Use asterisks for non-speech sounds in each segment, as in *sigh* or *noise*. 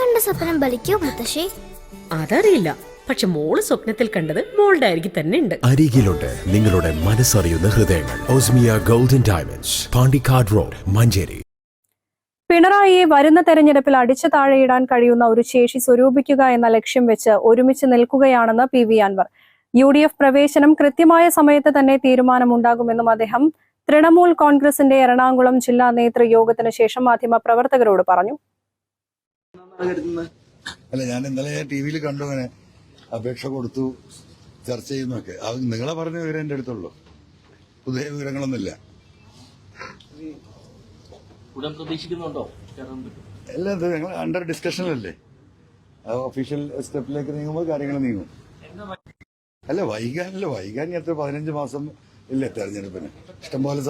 കണ്ട സ്വപ്നം ബലിക്കോ മുത്തശ്ശി? അതറിയില്ല. പക്ഷെ മോൾ സ്വപ്നത്തിൽ കണ്ടത് മോളുടെ അരികിൽ തന്നെ ഉണ്ട്. അരികിലുണ്ട് നിങ്ങളുടെ മനസ്സറിയുന്ന ഹൃദയങ്ങൾ. Osmiya golden diamonds Pandikkad road Manjeri. പിണറായിയെ വരുന്ന തെരഞ്ഞെടുപ്പിൽ അടിച്ചു താഴെയിടാൻ കഴിയുന്ന ഒരു ശേഷി സ്വരൂപിക്കുക എന്ന ലക്ഷ്യം വെച്ച് ഒരുമിച്ച് നിൽക്കുകയാണെന്ന് P V Anvar. U D F പ്രവേശനം കൃത്യമായ സമയത്ത് തന്നെ തീരുമാനമുണ്ടാകുമെന്നും അദ്ദേഹം തൃണമൂൽ കോൺഗ്രസിന്റെ എറണാകുളം ജില്ലാ നേതൃയോഗത്തിന് ശേഷം മാധ്യമ പ്രവർത്തകരോട് പറഞ്ഞു. അല്ല ഞാൻ ഇന്നലെ ടി വിയിൽ കണ്ടു അങ്ങനെ അപേക്ഷ കൊടുത്തു ചർച്ച ചെയ്യുന്നൊക്കെ. അത് നിങ്ങളെ പറഞ്ഞ വിവരം എന്റെ അടുത്തുള്ളൂ. പുതിയ വിവരങ്ങളൊന്നുമില്ല. ഉടൻ പ്രതീക്ഷിക്കുന്നുണ്ടോ? എല്ലാം ഇത് ഞങ്ങൾ അണ്ടർ ഡിസ്കഷനിലല്ലേ ഒഫീഷ്യൽ സ്റ്റെപ്പിലേക്ക് നീങ്ങുമ്പോൾ കാര്യങ്ങൾ നീങ്ങും. അല്ല വൈകാനല്ല വൈകാൻ എത്ര പതിനഞ്ച് മാസം ഇല്ലേ തെരഞ്ഞെടുപ്പിന്? ഇഷ്ടംപോലെ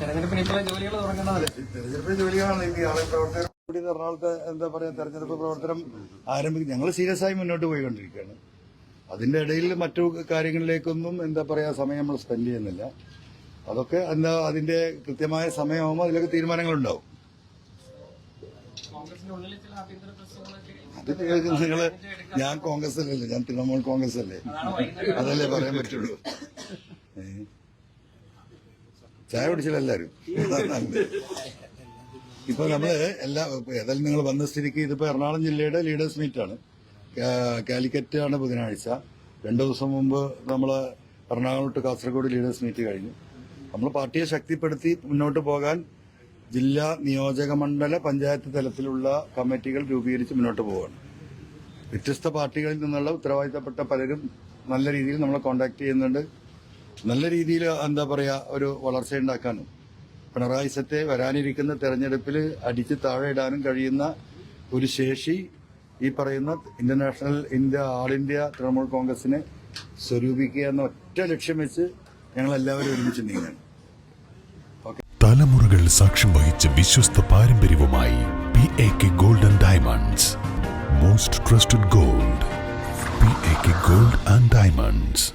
തെരഞ്ഞെടുപ്പിന് ഇപ്പോഴേ ജോലികൾ തുടങ്ങുന്നതല്ലേ തെരഞ്ഞെടുപ്പിന് ജോലികളാണ് ഈ ആളെ പ്രവർത്തകർ കൂടി എറണാകുളത്തെ എന്താ പറയുക തെരഞ്ഞെടുപ്പ് പ്രവർത്തനം ആരംഭിക്കും ഞങ്ങൾ സീരിയസ് ആയി മുന്നോട്ട് പോയിക്കൊണ്ടിരിക്കുകയാണ്. അതിന്റെ ഇടയിൽ മറ്റു കാര്യങ്ങളിലേക്കൊന്നും എന്താ പറയുക സമയം നമ്മൾ സ്പെൻഡ് ചെയ്യുന്നില്ല. അതൊക്കെ എന്താ അതിന്റെ കൃത്യമായ സമയമാകുമ്പോൾ അതിലൊക്കെ തീരുമാനങ്ങളുണ്ടാവും. അത് നിങ്ങൾ ഞാൻ കോൺഗ്രസ് അല്ലല്ലോ ഞാൻ തൃണമൂൽ കോൺഗ്രസ് അല്ലേ അതല്ലേ പറയാൻ പറ്റുള്ളൂ. ചായ കുടിച്ചില്ല എല്ലാരും. *laughs* ഇപ്പൊ നമ്മൾ എല്ലാ ഏതായാലും നിങ്ങൾ വന്ന സ്ഥിതിക്ക് ഇതിപ്പോ എറണാകുളം ജില്ലയുടെ ലീഡേഴ്സ് മീറ്റ് ആണ്. കാലിക്കറ്റ് ആണ് ബുധനാഴ്ച. രണ്ടു ദിവസം മുമ്പ് നമ്മൾ Ernakulam to Kasaragod leaders meet കഴിഞ്ഞു. നമ്മൾ പാർട്ടിയെ ശക്തിപ്പെടുത്തി മുന്നോട്ട് പോകാൻ ജില്ലാ നിയോജക മണ്ഡല പഞ്ചായത്ത് തലത്തിലുള്ള കമ്മിറ്റികൾ രൂപീകരിച്ച് മുന്നോട്ട് പോവുകയാണ് വ്യത്യസ്ത പാർട്ടികളിൽ നിന്നുള്ള ഉത്തരവാദിത്തപ്പെട്ട പലരും നല്ല രീതിയിൽ നമ്മളെ കോണ്ടാക്ട് ചെയ്യുന്നുണ്ട്. നല്ല രീതിയിൽ എന്താ പറയുക ഒരു വളർച്ച ഉണ്ടാക്കാനും. പിണറായി സത്തെ വരാനിരിക്കുന്ന തെരഞ്ഞെടുപ്പിൽ അടിച്ച് താഴെ ഇടാനും കഴിയുന്ന ഒരു ശേഷി ഈ പറയുന്ന international India all India Trinamool കോൺഗ്രസിനെ സ്വരൂപിക്കുക എന്ന ഒറ്റ ലക്ഷ്യം വെച്ച് ഞങ്ങൾ എല്ലാവരും ഒരുമിച്ച് നീങ്ങാൻ തലമുറകൾ സാക്ഷ്യം വഹിച്ച വിശ്വസ്ത പാരമ്പര്യവുമായി P A K golden diamonds most trusted gold P A K gold and diamonds